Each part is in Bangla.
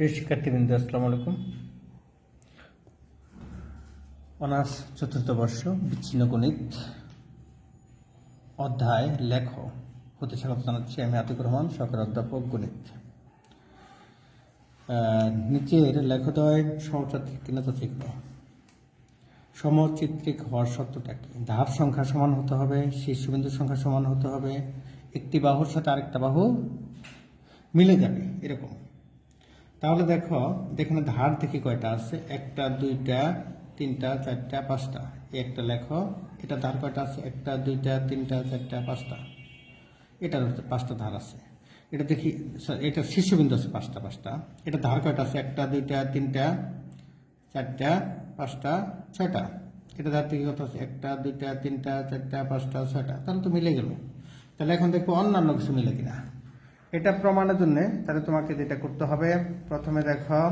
প্রিয় শিক্ষার্থীবৃন্দ আসসালামু আলাইকুম। অনার্স চতুর্থ বর্ষ, বিচ্ছিন্ন গণিত অধ্যায় লেখ, হতে স্বাগত জানাচ্ছি আমি আতিকুর রহমান সরকার অধ্যাপক গণিত। নিচের লেখদয় সমচাত্রিক কিনা তো ঠিক নয় সমচিত্রিক হওয়ার শর্তটা কি? ধাপ সংখ্যা সমান হতে হবে শীর্ষবিন্দুর সংখ্যা সমান হতে হবে, একটি বাহুর সাথে আরেকটা বাহু মিলে যাবে, এরকম। তাহলে দেখো এখানে ধার দেখি কয়টা আছে? একটা, দুইটা, তিনটা, চারটা, পাঁচটা। একটা লেখো, এটা ধার কয়টা আছে? একটা, দুইটা, তিনটা, চারটা, পাঁচটা। এটার হচ্ছে পাঁচটা ধার আছে। এটা দেখি এটা শীর্ষবিন্দু আছে পাঁচটা পাঁচটা। এটা ধার কয়টা আছে? একটা, দুইটা, তিনটা, চারটা, পাঁচটা, ছয়টা। এটা ধার থেকে কত আছে? একটা, দুইটা, তিনটা, চারটা, পাঁচটা, ছয়টা। তাহলে তো মিলে গেল। তাহলে এখন দেখব অন্যান্য কিছু মিলে কিনা। এটা প্রমাণের জন্য তাহলে তোমাকে যেটা করতে হবে, প্রথমে দেখো,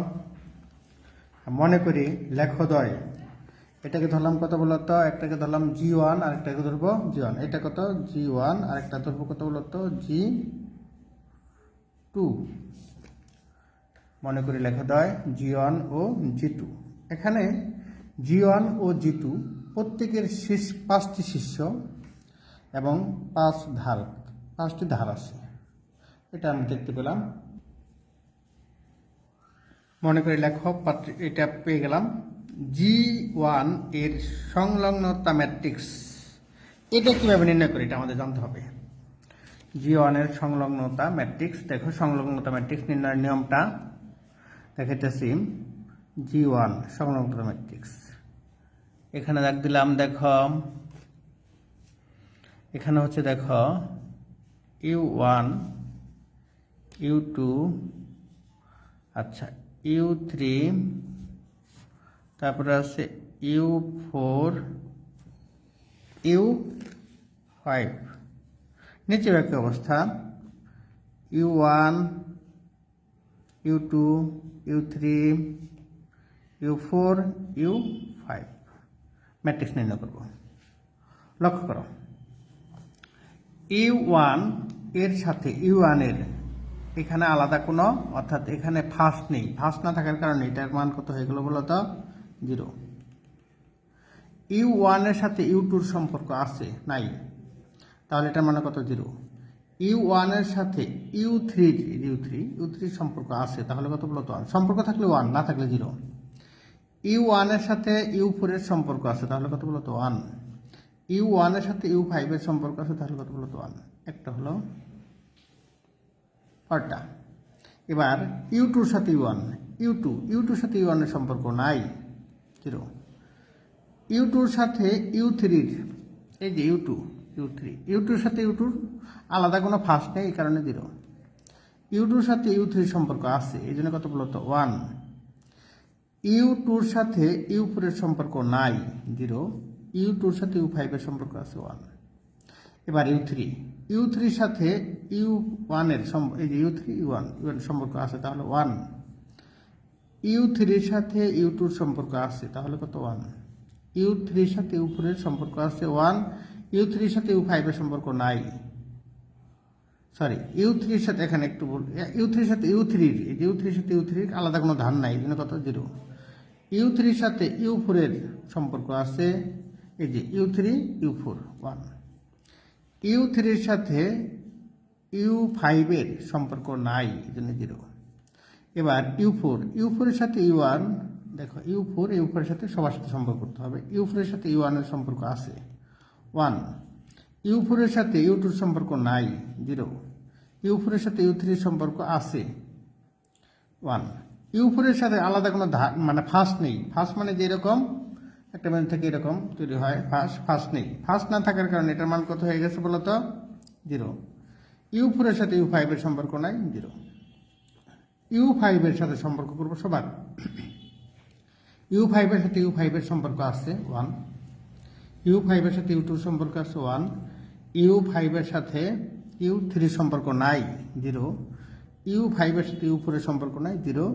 মনে করি লেখদয়। এটাকে ধরলাম কত বলতো? একটাকে ধরলাম জি ওয়ান আর একটাকে ধরবো জি ওয়ান। এটা কত? জি ওয়ান আর একটা ধরবো কত বলতো? G two. মনে করি লেখদয়, জি ওয়ান ও জি টু। এখানে জি ওয়ান ও জি টু প্রত্যেকের শীর্ষ পাঁচটি শীর্ষ এবং পাঁচ ধার পাঁচটি ধার আছে। এটা আমি দেখতে পেলাম। মনে করি লেখক পাত্র এটা পেয়ে গেলাম। জি ওয়ানের সংলগ্নতা ম্যাট্রিক্স। এটা কীভাবে নির্ণয় করি এটা আমাদের জানতে হবে। জি ওয়ানের সংলগ্নতা ম্যাট্রিক্স, দেখো সংলগ্নতা ম্যাট্রিক্স নির্ণয়ের নিয়মটা। দেখাইতেছি। জি ওয়ান, সংলগ্নতা ম্যাট্রিক্স। এখানে দেখ দিলাম, দেখো। এখানে হচ্ছে, দেখো, ইউ ওয়ান ইউ টু আচ্ছা ইউ থ্রি, তারপরে আছে ইউ ফোর, ইউ ফাইভ। নিচে একই অবস্থা, U one, U two, U three, U four, U five. Matrix নির্ণয় করব। লক্ষ্য করো, ইউ ওয়ানের সাথে ইউ ওয়ানের এখানে আলাদা কোনো, অর্থাৎ এখানে ফার্স্ট নেই। ফার্স্ট না থাকার কারণে এটার মান কত হয়ে গেল তো জিরো ইউ ওয়ানের সাথে ইউ টুর সম্পর্ক আছে, নাই। তাহলে এটার মানে কত? জিরো ইউ ওয়ানের সাথে U three U three U থ্রির সম্পর্ক আছে, তাহলে কত বলো তো সম্পর্ক থাকলে ওয়ান না থাকলে জিরো ইউ ওয়ানের সাথে ইউ ফোরের সম্পর্ক আছে, তাহলে কত বলো তো ওয়ান ইউ ওয়ানের সাথে ইউ ফাইভের সম্পর্ক আছে, তাহলে কত বলো তো ওয়ান একটা হলো পরটা এবার ইউ টুর সাথে U one U two U টুর সাথে ইউ ওয়ানের সম্পর্ক নাই। জিরো ইউ টুর সাথে ইউ থ্রির এই যে U two U three U টুর সাথে ইউ টুর আলাদা কোনো ফার্স্ট নেই, এই কারণে জিরো ইউ টুর সাথে ইউ থ্রির সম্পর্ক আছে, এই জন্য কত বলতো ওয়ান ইউ টুর সাথে ইউ ফোরের সম্পর্ক নাই জিরো ইউ টুর সাথে ইউ ফাইভের সম্পর্ক আছে ওয়ান এবার ইউ থ্রি ইউ থ্রির সাথে ইউ ওয়ানের এই যে U three U one U one সম্পর্ক আছে তাহলে ওয়ান ইউ থ্রির সাথে ইউ টুর সম্পর্ক আছে তাহলে কত ওয়ান ইউ থ্রির সাথে ইউ ফোরের সম্পর্ক আছে ওয়ান ইউ থ্রির সাথে ইউ ফাইভের সম্পর্ক নাই সরি ইউ থ্রির সাথে এখানে একটু বল ইউ থ্রির সাথে ইউ থ্রির ইউ থ্রির সাথে ইউ থ্রির আলাদা কোনো ধান নাই এই কত জিরো ইউ থ্রির সাথে ইউ ফোরের সম্পর্ক আছে এই যে U three U four one U থ্রির সাথে ইউ ফাইভের সম্পর্ক নাই এই জন্য জিরো এবার ইউ ফোর, ইউ ফোরের সাথে ইউ ওয়ান, দেখো, ইউ ফোর, ইউ ফোরের সাথে সবার সাথে সম্পর্ক করতে হবে। ইউ ফোরের সাথে ইউ ওয়ানের সম্পর্ক আছে। ওয়ান, ইউ ফোরের সাথে ইউ টুর সম্পর্ক নাই জিরো ইউ ফোরের সাথে ইউ থ্রির সম্পর্ক আছে। ওয়ান, ইউ ফোরের সাথে আলাদা কোনো মানে ফার্স্ট নেই। ফার্স্ট মানে যেরকম একটা মান থেকে এরকম তৈরি হয় ফার্স্ট ফার্স্ট নেই। ফার্স্ট না থাকার কারণে এটার মান কত হয়ে গেছে বলতো? জিরো। ইউ ফোরের সাথে ইউ ফাইভের সম্পর্ক নাই, জিরো। ইউ ফাইভের সাথে সম্পর্ক করব সবার। ইউ ফাইভের সাথে ইউ ফাইভের সম্পর্ক আছে ওয়ান ইউ ফাইভের সাথে ইউ টুর সম্পর্ক আছে ওয়ান ইউ ফাইভের সাথে ইউ থ্রির সম্পর্ক নাই, জিরো। ইউ ফাইভের সাথে ইউ ফোরের সম্পর্ক নাই, জিরো।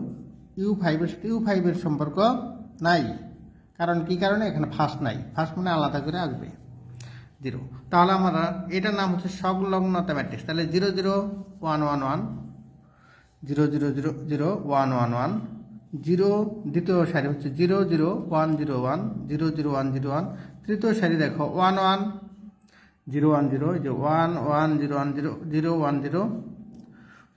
ইউ ফাইভের সাথে ইউ ফাইভের সম্পর্ক নাই। কারণ কি কারণে এখানে ফার্স্ট নাই ফার্স্ট মানে আলাদা করে আসবে জিরো তাহলে আমরা এটার নাম হচ্ছে সংলগ্নতা ম্যাট্রিক্স তাহলে zero zero one one one zero zero zero zero one one one zero দ্বিতীয় সারি হচ্ছে zero zero one zero one zero zero one zero one তৃতীয় সারি দেখো one one zero one zero যে one one zero one zero zero one zero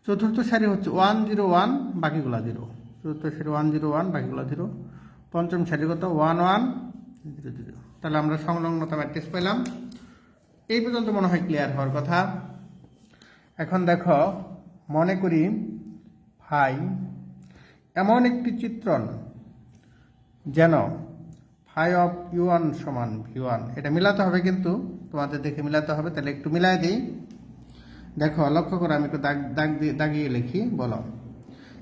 চতুর্থ সারি হচ্ছে ওয়ান জিরো ওয়ান বাকিগুলা জিরো চতুর্থ সারি ওয়ান জিরো ওয়ান বাকিগুলা জিরো পঞ্চম সারি কত ওয়ান ওয়ান জিরো জিরো তাহলে আমরা সংলগ্নতা ম্যাট্রিক্স পেলাম। এই পর্যন্ত মনে হয় ক্লিয়ার হওয়ার কথা। এখন দেখো, মনে করি, ভাই, এমন একটি চিত্রণ যেন ফাই অফ ইউ ওয়ান সমান ভি ওয়ান এটা মিলাতে হবে কিন্তু, তোমাদের দেখে মিলাতে হবে, তাহলে একটু মিলাই দিই। দেখো, লক্ষ্য করে, আমি একটু দাগ দাগ দিয়ে, দাগিয়ে লিখি, বলো।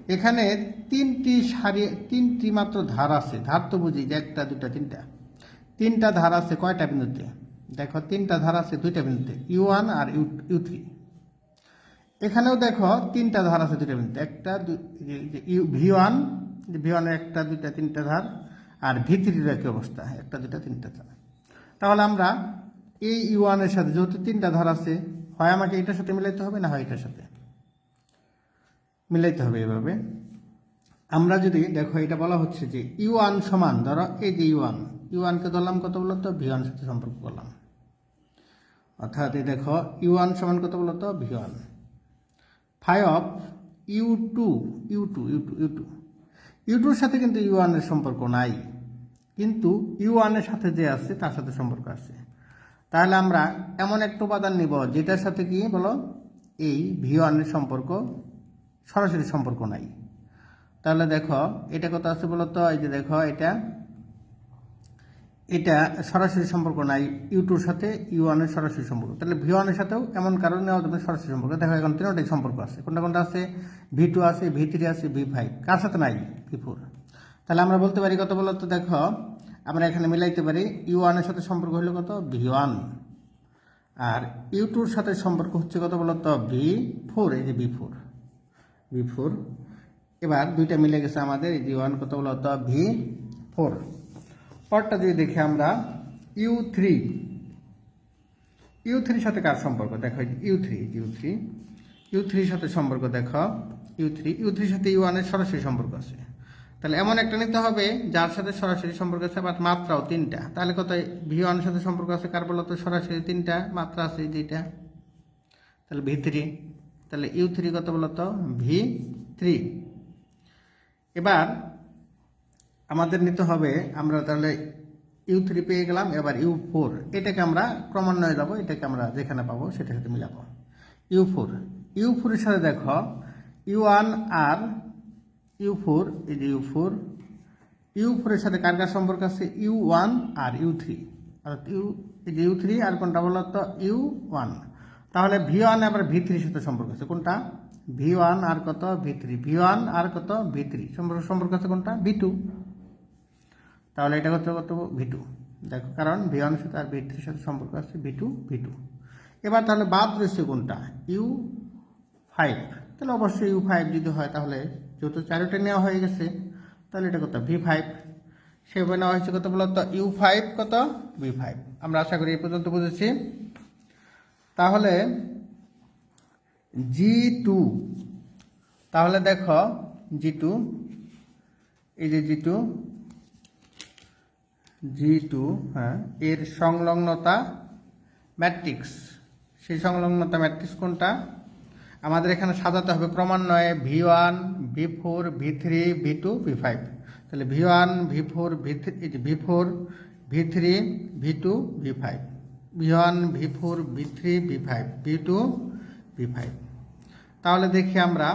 এখানে তিনটি সারি, তিনটি মাত্র ধার আছে। ধার তো বুঝি যে একটা দুটা তিনটা। তিনটা ধার আছে কয়টা বিন্দুতে? দেখো, তিনটা ধার আছে দুইটা বিন্দুতে ইউ ওয়ান আর ইউ ইউ থ্রি এখানেও দেখো তিনটা ধার আছে দুইটা বিন্দুতে, একটা ভি ওয়ান ভি ওয়ানের একটা, দুইটা, তিনটা ধার, আর ভি থ্রির একই অবস্থা, একটা, দুইটা, তিনটা ধার। তাহলে আমরা এই ইউ ওয়ানের সাথে যেহেতু তিনটা ধার আছে, হয় আমাকে এটার সাথে মিলাইতে হবে না হয় এটার সাথে? মিলাইতে হবে এভাবে। আমরা যদি, দেখো এটা বলা হচ্ছে যে ইউ ওয়ান সমান, ধরো এই যে ইউ ওয়ান ইউ ওয়ানকে ধরলাম কত বলতো ভি ওয়ান সাথে সম্পর্ক করলাম। অর্থাৎ এই দেখো ইউ ওয়ান সমান কত V one phi of U two U two U two U two. U টুর সাথে কিন্তু ইউ ওয়ানের সম্পর্ক নাই। কিন্তু ইউ ওয়ানের সাথে যে আছে, তার সাথে সম্পর্ক আছে। তাহলে আমরা এমন একটা উপাদান নিব, যেটার সাথে কি বলো? এই ভি ওয়ানের সম্পর্ক সরাসরি সম্পর্ক নাই। তাহলে দেখো, এটা কত আছে বলো তো এই যে দেখো, এটা এটা সরাসরি সম্পর্ক নাই ইউ টুর সাথে ইউ ওয়ানের সরাসরি সম্পর্ক। তাহলে ভি ওয়ানের সাথেও এমন কারণে নেওয়া সরাসরি সম্পর্ক। দেখো, এখন তিনটাই সম্পর্ক আছে। কোনটা কোনটা আছে? ভি টু আছে ভি থ্রি আছে ভি ফাইভ কার সাথে নাই? ভি ফোর তাহলে আমরা বলতে পারি কত বলো তো দেখো, আমরা এখানে মিলাইতে পারি ইউ ওয়ানের সাথে সম্পর্ক হলো কত? ভি ওয়ান আর ইউ টুর সাথে সম্পর্ক হচ্ছে কত বলো তো ভি ফোর এই যে ভি ফোর ভি ফোর এবার দুইটা মিলে গেছে আমাদের, এই যে ওয়ান কত বলো তো? ভি ফোর পরটা যদি দেখি আমরা ইউ থ্রি ইউ থ্রির সাথে কার সম্পর্ক? দেখো U three U three U থ্রির সাথে সম্পর্ক দেখো ইউ থ্রি ইউ থ্রির সাথে ইউ ওয়ানের সরাসরি সম্পর্ক আছে। তাহলে এমন একটা নিতে হবে, যার সাথে সরাসরি সম্পর্ক আছে বা মাত্রাও তিনটা। তাহলে কত ভি ওয়ানের সাথে সম্পর্ক আছে কার বলতো সরাসরি তিনটা, মাত্রা আছে দুইটা। তাহলে ভি থ্রি তাহলে ইউ থ্রি কত বলতো ভি থ্রি। এবার আমাদের নিতে হবে, আমরা তাহলে ইউ থ্রি পেয়ে গেলাম, এবার ইউ ফোর। এটাকে আমরা ক্রমান্বয়ে যাব, এটাকে আমরা যেখানে পাবো সেটার সাথে মিলাবো। You four. ইউ ফোরের সাথে দেখো, ইউ ওয়ান আর ইউ ফোর, এই যে ইউ ফোর। ইউ ফোরের সাথে কার কার সম্পর্ক আছে? ইউ ওয়ান আর ইউ থ্রি। অর্থাৎ ইউ, এই যে ইউ থ্রি আর কোনটা বলো তো? U one. তাহলে ভি ওয়ান আবার ভি থ্রির সাথে সম্পর্ক আছে। কোনটা? ভি ওয়ান আর কত? ভি থ্রি ভি ওয়ান আর কত? ভি থ্রি সম্পর্ক সম্পর্ক আছে কোনটা? ভি টু তাহলে এটা হচ্ছে কত? ভি টু দেখো, কারণ ভি ওয়ানের সাথে আর ভি থ্রির সাথে সম্পর্ক আছে। ভি টু ভি টু এবার তাহলে বাদ রয়েছে কোনটা? ইউ ফাইভ তাহলে অবশ্যই ইউ ফাইভ যদি হয়, তাহলে যেহেতু চারোটা নেওয়া হয়ে গেছে, তাহলে এটা কত? ভি ফাইভ সেভাবে নেওয়া হয়েছে কত বলতো? ইউ ফাইভ কত? ভি ফাইভ আমরা আশা করি এই পর্যন্ত বুঝেছি। তাহলে জি টু তাহলে দেখো জি টু এই যে জি টু জি টু হ্যাঁ এর সংলগ্নতা ম্যাট্রিক্স সেই সংলগ্নতা ম্যাট্রিক্স কোনটা? আমাদের এখানে সাজাতে হবে ক্রমান্বয়ে V one V four V three V two V five তাহলে V one V four V three V four V three V two V five V one V four V three V five V two V five তাহলে দেখি আমরা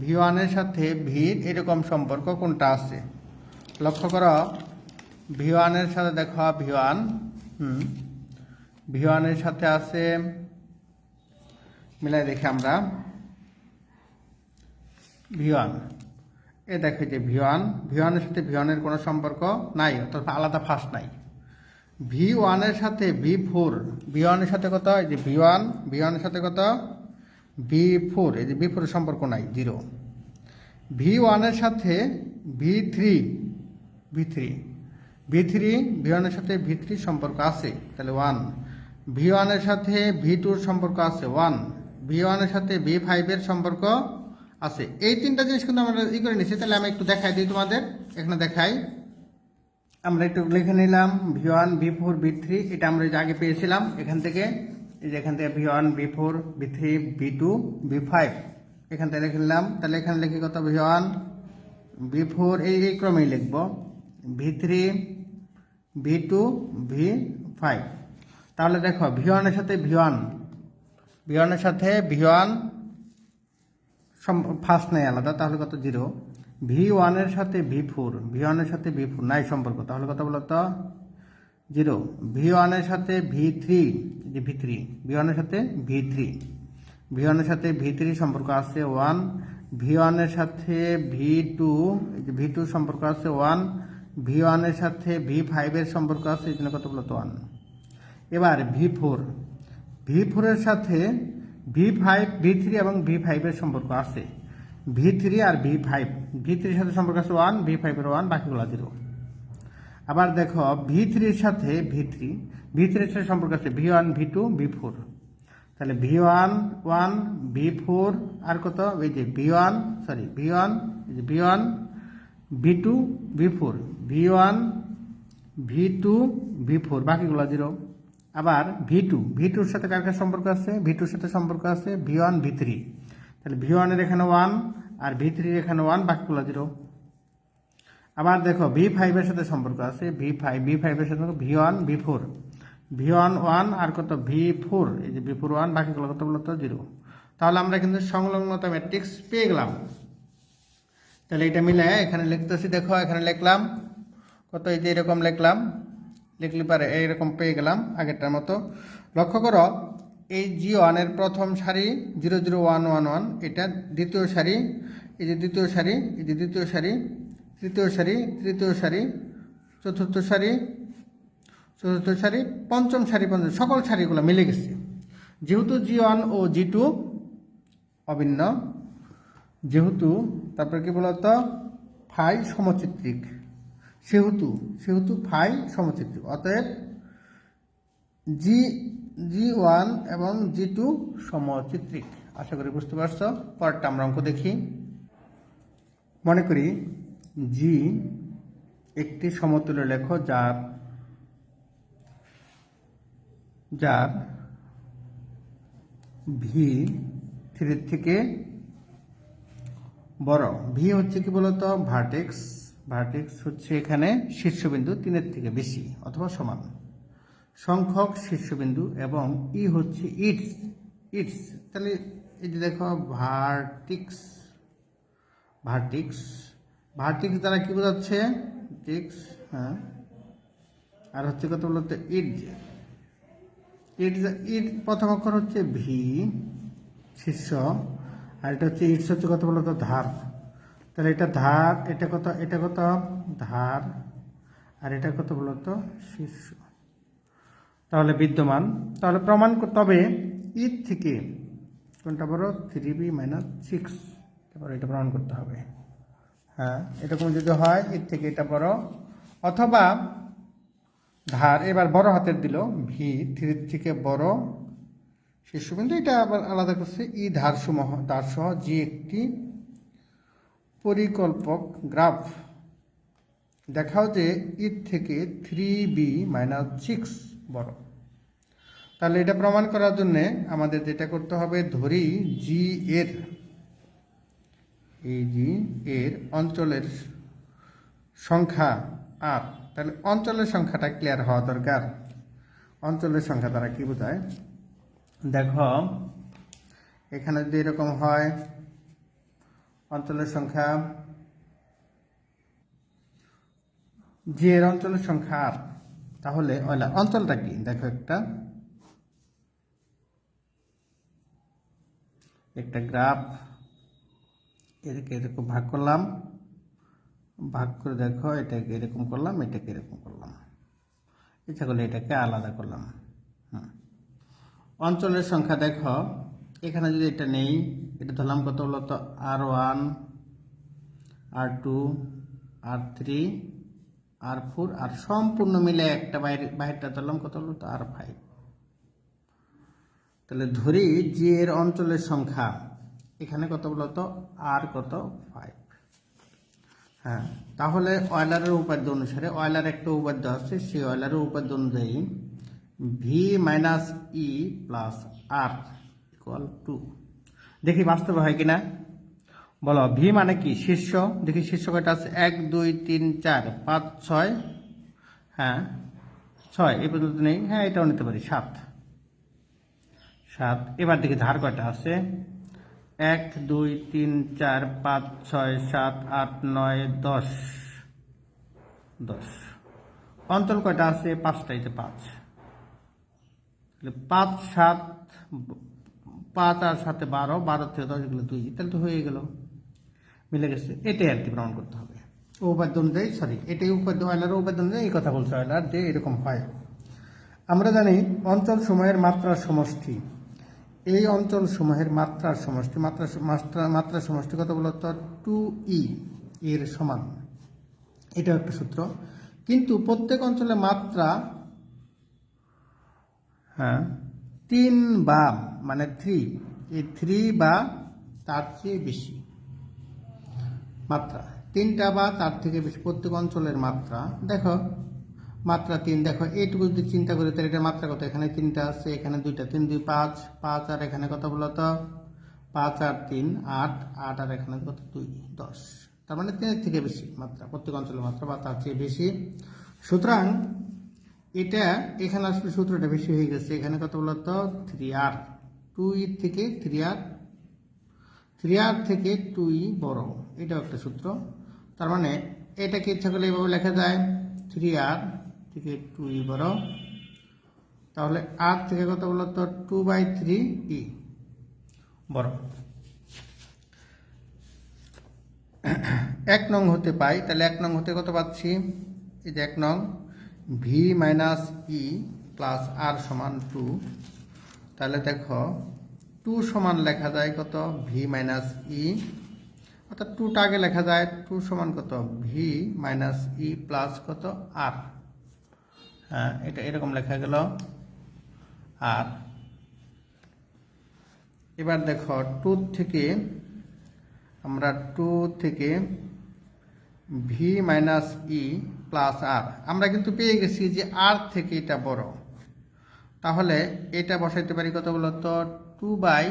ভি ওয়ানের সাথে ভির এরকম সম্পর্ক কোনটা আছে? লক্ষ্য করো ভি ওয়ানের সাথে দেখো ভি ওয়ান হুম ভি ওয়ানের সাথে আছে, মিলাই দেখি আমরা ভি ওয়ান এ দেখো যে ভি ওয়ান ভি ওয়ানের সাথে ভি ওয়ানের কোনো সম্পর্ক নাই অর্থাৎ আলাদা ফাঁস নাই। ভি ওয়ানের সাথে ভি ফোর, ভি ওয়ানের সাথে কত? এই যে ভি ওয়ান, ভি ওয়ানের সাথে কত? ভি ফোর, এই যে ভি ফোরের সম্পর্ক নাই, জিরো। ভি ওয়ানের সাথে V three V three V three, V ওয়ানের সাথে ভি থ্রি সম্পর্ক আছে, তাহলে ওয়ান। ভি ওয়ানের সাথে ভি টুর সম্পর্ক আছে, ওয়ান। ভি ওয়ানের সাথে ভি ফাইভের সম্পর্ক আছে। এই তিনটা জিনিস কিন্তু আমরা ই করে নিচ্ছি, তাহলে আমি একটু দেখাই দিই তোমাদের এখানে দেখাই। আমরা একটু লিখে নিলাম V one V four V three এটা আমরা আগে পেয়েছিলাম, এখান থেকে, এই যে এখান থেকে V one V four V three V two V five এখান থেকে লিখে নিলাম। তাহলে এখানে লিখি কত? ভি ওয়ান ভি ফোর এই এই ক্রমেই লিখব। V three V two V five তাহলে দেখো ভি ওয়ানের সাথে ভি ওয়ান ভি ওয়ানের সাথে ভি ওয়ান ফার্স্ট নেই আলাদা, তাহলে কত? জিরো ভি ওয়ানের সাথে ভি ফোর ভি ওয়ানের সাথে ভি ফোর নাই সম্পর্ক। তাহলে কত বলতো জিরো ভি ওয়ানের সাথে ভি থ্রি যে ভি থ্রি ভি ওয়ানের সাথে ভি থ্রি ভি ওয়ানের সাথে ভি থ্রি সম্পর্ক আছে ওয়ান ভি ওয়ানের সাথে ভি টু ভি টু সম্পর্ক আছে ওয়ান ভি ওয়ানের সাথে ভি ফাইভের সম্পর্ক আছে, এই জন্য কত বলতো ওয়ান এবার ভি ফোর ভি ফোরের সাথে ভি ফাইভ ভি থ্রি এবং ভি ফাইভের সম্পর্ক আছে। ভি থ্রি আর ভি ফাইভ ভি থ্রির সাথে সম্পর্ক আছে ওয়ান ভি ফাইভের ওয়ান বাকিগুলো জিরো আবার দেখো ভি থ্রির সাথে ভি থ্রি ভি থ্রির সাথে সম্পর্ক আছে V one V two V four তাহলে V one one V four আর কত? এই যে V one sorry V one V one V two V four V one V two V four বাকিগুলো জিরো আবার ভি টু ভি টুর সাথে কার কার সম্পর্ক আছে? ভি টুর সাথে সম্পর্ক আছে ভি ওয়ান ভি থ্রি তাহলে ভি ওয়ানের এখানে ওয়ান আর ভি থ্রির এখানে ওয়ান বাকিগুলো জিরো। আবার দেখো, ভি ফাইভের সাথে সম্পর্ক আছে। ভি ফাইভ ভি ফাইভের সাথে V one V four V one one আর কত? ভি ফোর এই যে ভি ফোর ওয়ান বাকিগুলো কত বলতো জিরো। তাহলে আমরা কিন্তু সংলগ্নতা ম্যাট্রিক্স পেয়ে গেলাম। তাহলে এটা মিলে এখানে লিখতেছি, দেখো, এখানে লিখলাম। কত? এই যে এরকম লিখলাম। লিখলে পারে, এইরকম পেয়ে গেলাম আগেরটার মতো। লক্ষ্য করো এই জি ওয়ানের প্রথম সারি zero zero one one one, এটা দ্বিতীয় সারি, এই যে দ্বিতীয় সারি, এই যে দ্বিতীয় সারি, তৃতীয় সারি তৃতীয় সারি, চতুর্থ সারি চতুর্থ সারি, পঞ্চম সারি পঞ্চম সকল সারিগুলো মিলে গেছে। যেহেতু জি ওয়ান ও জি টু অভিন্ন, যেহেতু, তারপরে কি বলতো? ফাই সমচিত্রিক। সেহেতু সেহেতু ফাই সমচিত্রিক। অতএব জি জি ওয়ান এবং জি টু সমচিত্রিক। আশা করি বুঝতে পারছ? পরেরটা আমরা অঙ্ক দেখি। মনে করি জি একটি সমতুল্য লেখ যার যার ভি থ্রির থেকে বড়। ভি হচ্ছে কি বলতো? ভার্টেক্স ভার্টেক্স হচ্ছে এখানে শীর্ষবিন্দু তিনের থেকে বেশি অথবা সমান। সংখ্যক শীর্ষবিন্দু এবং ই হচ্ছে ইটস ইটস। তাহলে এই যে দেখো, ভার্টিক্স ভার্টিক্স ভার্টিক্স দ্বারা কি বোঝাচ্ছে? টিক্স হ্যাঁ। আর হচ্ছে কত বলতে ইট। ইট ইট প্রথম অক্ষর হচ্ছে ভি, শীর্ষ। আর এটা হচ্ছে ইটস হচ্ছে কত বলতো ধার। তাহলে এটা ধার, এটা কত? এটা কত? ধার। আর এটা কত বলতো শীর্ষ। তাহলে বিদ্যমান। তাহলে প্রমাণ হবে ইট থেকে কোনটা বড়? থ্রি বি মাইনাস সিক্স তারপরে এটা প্রমাণ করতে হবে। হ্যাঁ এরকম যদি হয়, এর থেকে এটা বড়। অথবা ধার এবার বড় হাতের দিল ভি থ্রি থেকে বড়। শীর্ষবিন্দু এটা আবার আলাদা করছে। ই ধার সমূহ ধার সহ জি একটি পরিকল্পক গ্রাফ। দেখাও যে ইট থেকে থ্রি বি মাইনাস সিক্স বড়। তাহলে এটা প্রমাণ করার জন্যে আমাদের যেটা করতে হবে, ধরি জি এর, এই জি এর অঞ্চলের সংখ্যা আর তাহলে অঞ্চলের সংখ্যাটা ক্লিয়ার হওয়া দরকার। অঞ্চলের সংখ্যা দ্বারা কি বোঝায়? দেখো, এখানে যদি এরকম হয়, অঞ্চলের সংখ্যা জি এর অঞ্চলের সংখ্যা আর তাহলে ওইলা অঞ্চলটা কি? দেখো একটা। একটা গ্রাফ। এটাকে এরকম ভাগ করলাম। ভাগ করে দেখো, এটাকে এরকম করলাম, এটাকে এরকম করলাম। ইচ্ছা করলে এটাকে আলাদা করলাম। হুম। অঞ্চলের সংখ্যা দেখো। এখানে যদি এটা নেই, এটা ধরলাম কত হলো তো R one, R two, R three R four আর সম্পূর্ণ মিলে একটা বাইরে, বাইরটা ধরলাম কত হলো তো আর ফাইভ তাহলে ধরি যে এর অঞ্চলের সংখ্যা, এখানে কত বলতো আর কত? ফাইভ হ্যাঁ তাহলে অয়লারের উপাদ্য অনুসারে অয়লার একটা উপাদ্য আছে, সেই অয়লারের উপাদ্য অনুযায়ী V minus E plus R equal to দেখি বাস্তবে হয় কিনা? বলো, ভি মানে কি? শীর্ষ? দেখি শীর্ষ কয়টা আছে? এক, দুই, তিন, চার, পাঁচ, ছয়। হ্যাঁ ছয়, এই পর্যন্ত নেই। হ্যাঁ এটাও নিতে পারি, সাত। সাত, এবার দেখি ধার কয়টা আছে? এক, দুই, তিন, চার, পাঁচ, ছয়, সাত, আট, নয়, দশ। দশ। অঞ্চল কয়টা আছে? পাঁচটাইতে পাঁচ। তাহলে পাঁচ, সাত, পাঁচ আর সাথে বারো বারো থেকে দশ গেলে দুই। তাহলে তো হয়ে গেল। মিলে গেছে। এটাই আর কি প্রমাণ করতে হবে। উপাদ্য অনুযায়ী সরি এটাই উপাদ্য অয়লার উপাদ্য অনুযায়ী এই কথা বলছে অয়লার যে এরকম হয়। আমরা জানি অঞ্চল সময়ের মাত্রার সমষ্টি। এই অঞ্চল সমূহের মাত্রার সমষ্টি, মাত্রা মাত্রা মাত্রার সমষ্টি কত বলতো টু ই এর সমান। এটা একটা সূত্র। কিন্তু প্রত্যেক অঞ্চলে মাত্রা হ্যাঁ তিন বা মানে থ্রি এই থ্রি বা তার চেয়ে বেশি। মাত্রা। তিনটা বা তার থেকে বেশি প্রত্যেক অঞ্চলের মাত্রা। দেখো, মাত্রা তিন। দেখো, এইটুকু যদি চিন্তা করি, তাহলে এটা মাত্রা কত? এখানে তিনটা আছে, এখানে দুইটা। তিন, দুই, পাঁচ। পাঁচ আর এখানে কত বলতো পাঁচ আর তিন, আট। আট আর এখানে কত? দুই, দশ। তার মানে তিনের থেকে বেশি মাত্রা, প্রত্যেক অঞ্চলের মাত্রা বা তার চেয়ে বেশি। সুতরাং এটা, এখানে আসলে সূত্রটা বেশি হয়ে গেছে। এখানে কত বলতো থ্রি আর টু থেকে থ্রি আর থ্রি আর থেকে টু ই বড়। এটাও একটা সূত্র। তার মানে এটাকে ইচ্ছা করলে এইভাবে লেখা যায়? থ্রি আর থেকে টু ই বড়। তাহলে আর থেকে কত বলতো টু বাই থ্রি ই বড়। এক নং হতে পাই। তাহলে এক নং হতে কত পাচ্ছি? এই যে এক নং। V minus E plus R সমান টু তাহলে দেখো টু সমান লেখা যায় কত? ভি মাইনাস ই অর্থাৎ টুটা আগে লেখা যায় টু সমান কত? ভি মাইনাস ই প্লাস কত? আর হ্যাঁ এটা এরকম লেখা গেল। আর এবার দেখো টু থেকে আমরা টু থেকে V minus E plus R আমরা কিন্তু পেয়ে গেছি যে আর থেকে এটা বড়। তাহলে এটা বসাইতে পারি কত বলতো টু বাই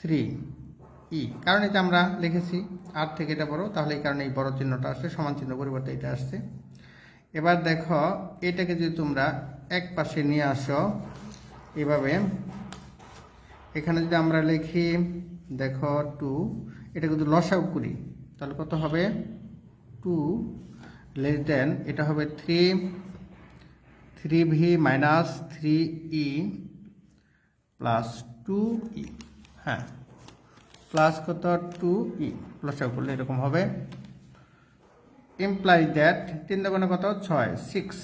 থ্রি ই, কারণ এটা আমরা লিখেছি, আর থেকে এটা বড়, তাহলে এই কারণে এই বড় চিহ্নটা আসছে, সমান চিহ্ন পরিবর্তে এটা আসছে। এবার দেখো, এটাকে যদি তোমরা এক পাশে নিয়ে আসো, এভাবে, এখানে যদি আমরা লিখি, দেখো, টু, এটা যদি লসাউ করি, তাহলে কত হবে? টু লেস দেন, এটা হবে three three V minus three E plus two E হ্যাঁ। প্লাস কত? টু ই লসাউ করলে এরকম হবে। ইমপ্লাই দ্যাট তিন দোকানে কত? ছয় সিক্স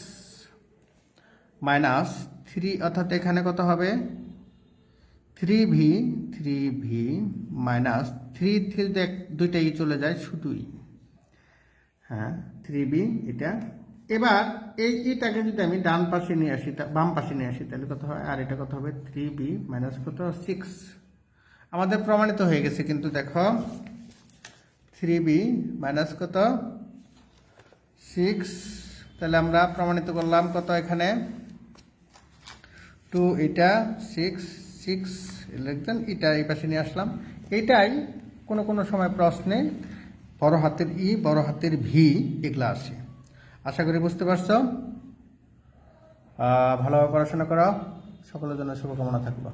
মাইনাস থ্রি অর্থাৎ এখানে কত হবে? Three V three V minus three থেকে দুইটা ই চলে যায় শুধুই হ্যাঁ থ্রি বি এটা। এবার এই ইটাকে যদি আমি ডান পাশে নিয়ে আসি বাম পাশে নিয়ে আসি, তাহলে কত হয়? আর এটা কত হবে? থ্রি বি মাইনাস কত? সিক্স আমাদের প্রমাণিত হয়ে গেছে, কিন্তু দেখো থ্রি বি মাইনাস কত? সিক্স তাহলে আমরা প্রমাণিত করলাম কত এখানে? টু এটা সিক্স সিক্স লিখতেন এটা এই পাশে নিয়ে আসলাম। এটাই কোনো কোনো সময় প্রশ্নে বড় হাতের ই বড় হাতের ভি এগুলো আসে। আশা করি বুঝতে পারছ? ভালোভাবে পড়াশোনা করো। সকলের জন্য শুভকামনা থাকল।